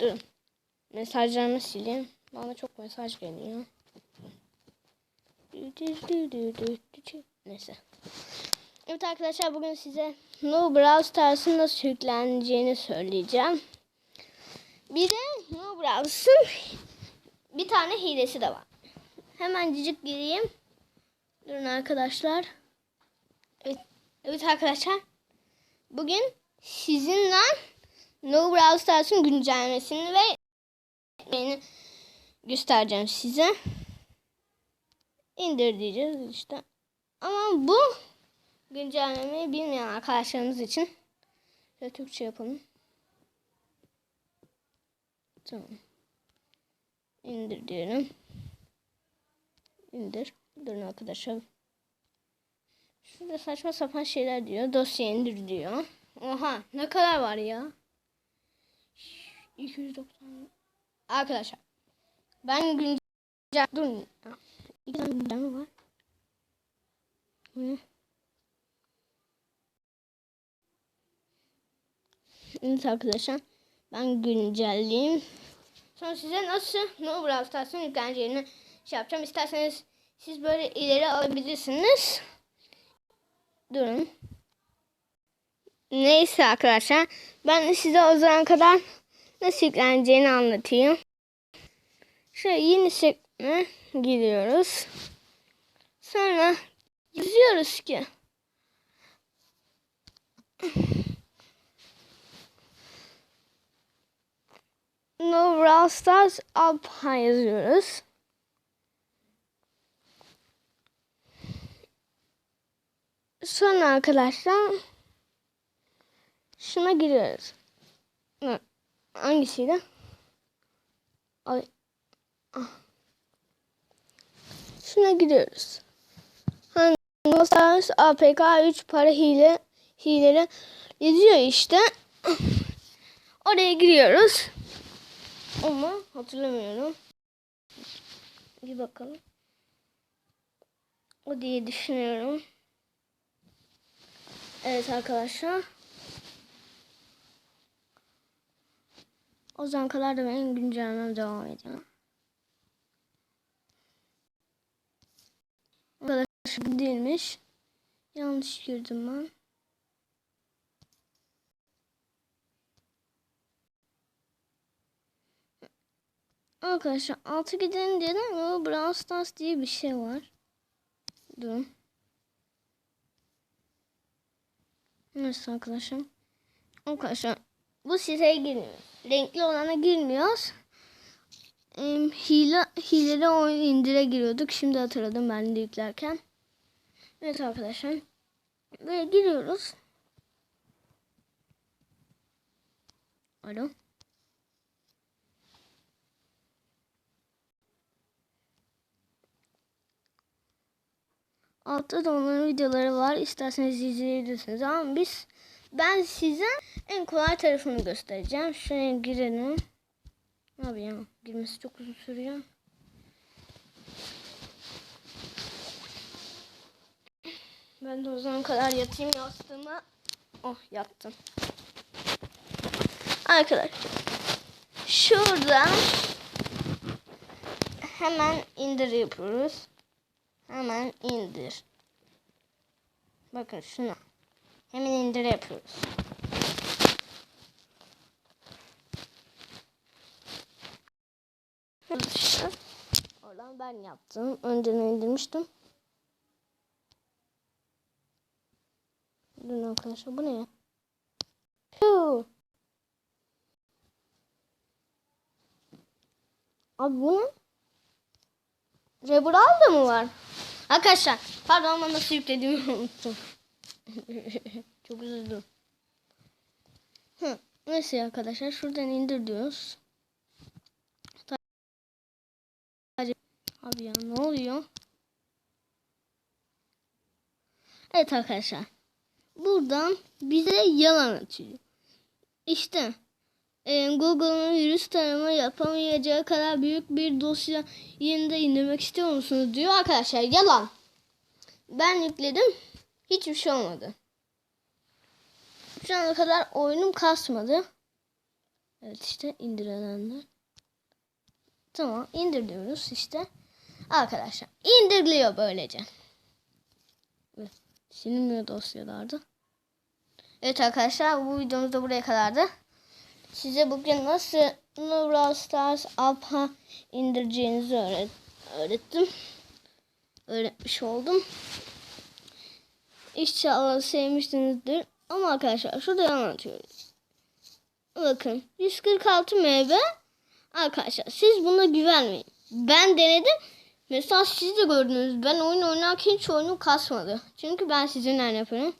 Durun. Mesajlarımı sileyim. Bana çok mesaj geliyor. Neyse. Evet arkadaşlar bugün size No Brawl Stars'ın nasıl yükleneceğini söyleyeceğim. Bir de No Brawl's'ın bir tane hilesi de var. Hemen cicik gireyim. Durun arkadaşlar. Evet, evet arkadaşlar. Bugün sizinle No Brawl Stars'ın güncellemesini ve göstereceğim size. İndir diyeceğiz işte. Ama bu güncellemeyi bilmeyen arkadaşlarımız için şöyle Türkçe yapalım. Tamam. İndir diyelim. İndir. Durun arkadaşlar. Şurada saçma sapan şeyler diyor. Dosya indir diyor. Oha ne kadar var ya? 290 Arkadaşlar ben güncel durun. İki tane güncelleme var. Bu ne? Evet arkadaşlar ben güncelleyeyim. Sonra size nasıl No Brawl Stars'ın yükleneceğini şey yapacağım. İsterseniz siz böyle ileri alabilirsiniz. Durun. Neyse arkadaşlar. Ben size o zaman kadar nasıl yükleneceğini anlatayım. Şöyle yeni sekme giriyoruz. Sonra yazıyoruz ki No Brawl Stars Alpha yazıyoruz. Sonra arkadaşlar şuna giriyoruz. Hı, Hangisiydi? Ay. Ah. Şuna giriyoruz. Hani Stars APK 3 para hile hileleri yazıyor işte. Oraya giriyoruz. Ama hatırlamıyorum. Bir bakalım. O diye düşünüyorum. Evet arkadaşlar. O zaman kadar da benim güncellemem devam ediyor. Arkadaşlar bu değilmiş. Yanlış girdim ben. Arkadaşlar altı gidelim dedim ama Brawl Stars diye bir şey var. Durun. Nasıl arkadaşlar? Arkadaşlar bu siteye girmiyoruz. Renkli olana girmiyoruz. Ee, hile, hileli oyun indire giriyorduk. Şimdi hatırladım ben de yüklerken. Evet arkadaşlar. Böyle giriyoruz. Alo. Altta da onların videoları var. İsterseniz izleyebilirsiniz. Ama biz ben size en kolay tarafını göstereceğim. Şuraya girelim. Abi ya girmesi çok uzun sürüyor. Ben de o zaman kadar yatayım yastığıma. Oh yattım. Arkadaşlar. Şurada hemen indir yapıyoruz. Hemen indir. Bakın şuna. Hemen indir yapıyoruz. Oradan ben yaptım. Önceden indirmiştim. Durun arkadaşlar bu ne ya? Abi bu ne? Rebral mı var? Arkadaşlar pardon ama nasıl yüklediğimi unuttum. Çok üzüldüm. Hı, neyse arkadaşlar şuradan indir diyoruz. Abi ya ne oluyor? Evet arkadaşlar. Buradan bize yalan atıyor. İşte e, Google'ın virüs tarama yapamayacağı kadar büyük bir dosya yeniden indirmek istiyor musunuz diyor arkadaşlar. Yalan. Ben yükledim. Hiçbir şey olmadı. Şu ana kadar oyunum kasmadı. Evet işte indirenler. Tamam indir işte. Arkadaşlar indiriliyor böylece. Evet, Silinmiyor dosyalarda. Evet arkadaşlar bu videomuz da buraya kadardı. Size bugün nasıl Brawl Stars Alpha indireceğinizi öğret öğrettim. Öğretmiş oldum. İnşallah sevmişsinizdir. Ama arkadaşlar şurada anlatıyoruz. Bakın 146 MB arkadaşlar siz buna güvenmeyin. Ben denedim. Mesela siz de gördünüz. Ben oyun oynarken hiç oyunu kasmadı. Çünkü ben sizinle yapıyorum.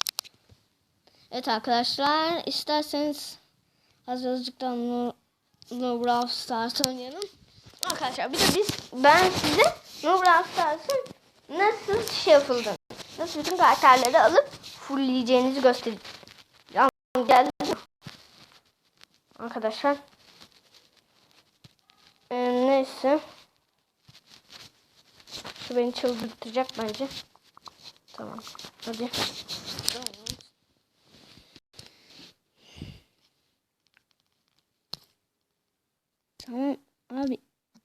Evet arkadaşlar isterseniz azıcıktan No, no Brawl Stars oynayalım. Arkadaşlar bir de biz ben size No Brawl Stars'ın nasıl şey yapıldığını, nasıl bütün karakterleri alıp fullleyeceğinizi göstereceğim. Geldi mi? Arkadaşlar. Ee, neyse. Şu beni çıldırtacak bence. Tamam. Hadi. Tamam abi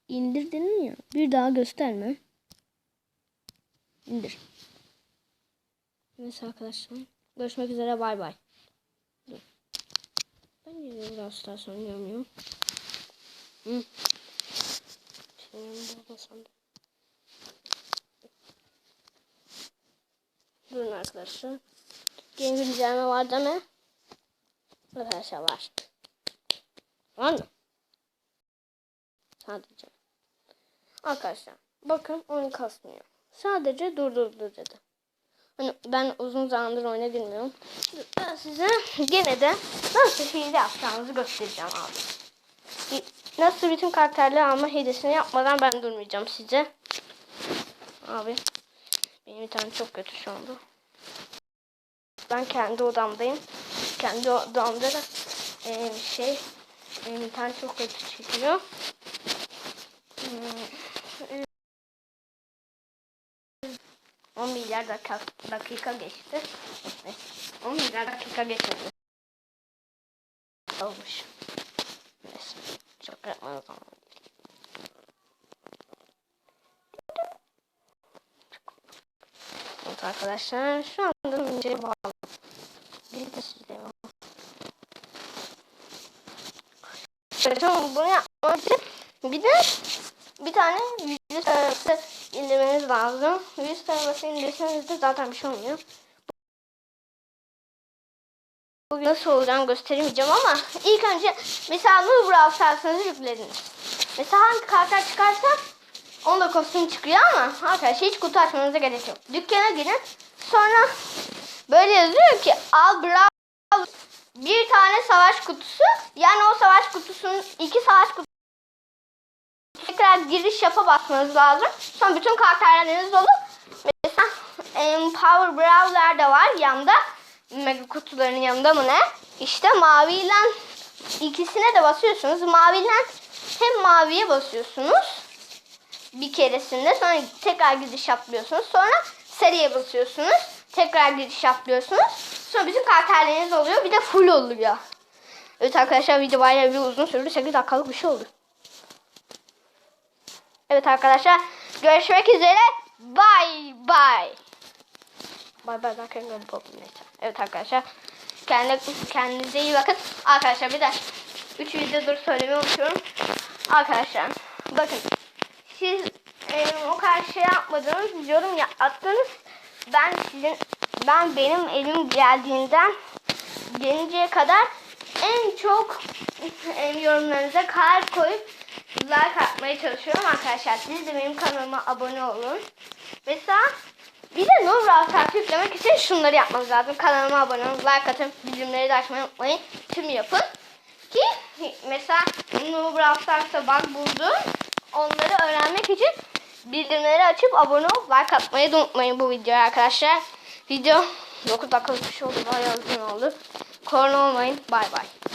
indir dedim ya. Bir daha gösterme. İndir. Neyse arkadaşlar. Görüşmek üzere bay bay. Ben niye Brawl Stars oynayamıyorum? Hı. Şimdi olmasam da. Durun arkadaşlar. Game güncelleme var değil mi? Arkadaşlar var. Var mı? Sadece. Arkadaşlar bakın oyun kasmıyor. Sadece durdurdu dedi. Hani ben uzun zamandır oyuna girmiyorum. Ben size gene de nasıl hile yapacağınızı göstereceğim abi. Nasıl bütün karakterleri alma hilesini yapmadan ben durmayacağım size. Abi benim internet çok kötü şu anda. Ben kendi odamdayım. Kendi odamda da e, şey benim internet çok kötü çekiyor. Hmm. 10 milyar dakika, dakika geçti. Evet, 10 milyar dakika geçti. Olmuş. Neyse. Çok yapmadım zaman. Evet arkadaşlar şu anda şey bağlı. Bir de size Tamam bunu yapmak için bir de bir tane yüz tanesi indirmeniz lazım. Yüz tanesi indirseniz de zaten bir şey olmuyor. Bugün nasıl olacağını gösteremeyeceğim ama ilk önce mesela Nur Brawl Stars'ınızı yüklediniz. Mesela hangi karakter çıkarsa onda kostüm çıkıyor ama arkadaşlar hiç kutu açmanıza gerek yok. Dükkana girin sonra böyle yazıyor ki al Brawl bir tane savaş kutusu yani o savaş kutusunun iki savaş kutusu tekrar giriş yapa basmanız lazım. Sonra bütün karakterleriniz dolu. Mesela em, Power Brawler de var yanında. Mega kutuların yanında mı ne? İşte maviyle ikisine de basıyorsunuz. Maviyle hem maviye basıyorsunuz bir keresinde sonra tekrar giriş yapıyorsunuz. Sonra seriye basıyorsunuz. Tekrar giriş yapıyorsunuz. Sonra bütün karakterleriniz oluyor. Bir de full oluyor. Evet arkadaşlar video bayağı bir uzun sürdü. 8 dakikalık bir şey oldu. Evet arkadaşlar görüşmek üzere. Bye bye. Bye bye derken neyse. Evet arkadaşlar. Kendinize, kendinize iyi bakın. Arkadaşlar bir de 3 videodur söylemeyi unutuyorum. Arkadaşlar bakın siz e, o kadar şey yapmadınız. Yorum ya, attınız. Ben sizin ben benim elim geldiğinden gelinceye kadar en çok e, yorumlarınıza kalp koyup like atmaya çalışıyorum arkadaşlar. Siz de benim kanalıma abone olun. Mesela bir de No Brawl Stars yüklemek için şunları yapmanız lazım. Kanalıma abone olun, like atın, bildirimleri de açmayı unutmayın. Tüm yapın. Ki mesela No Brawl Stars'ta bug buldum. Onları öğrenmek için bildirimleri açıp abone olup like atmayı da unutmayın bu videoya arkadaşlar. Video 9 dakikalık bir şey oldu. Bayağı uzun oldu. Korona olmayın. Bay bay.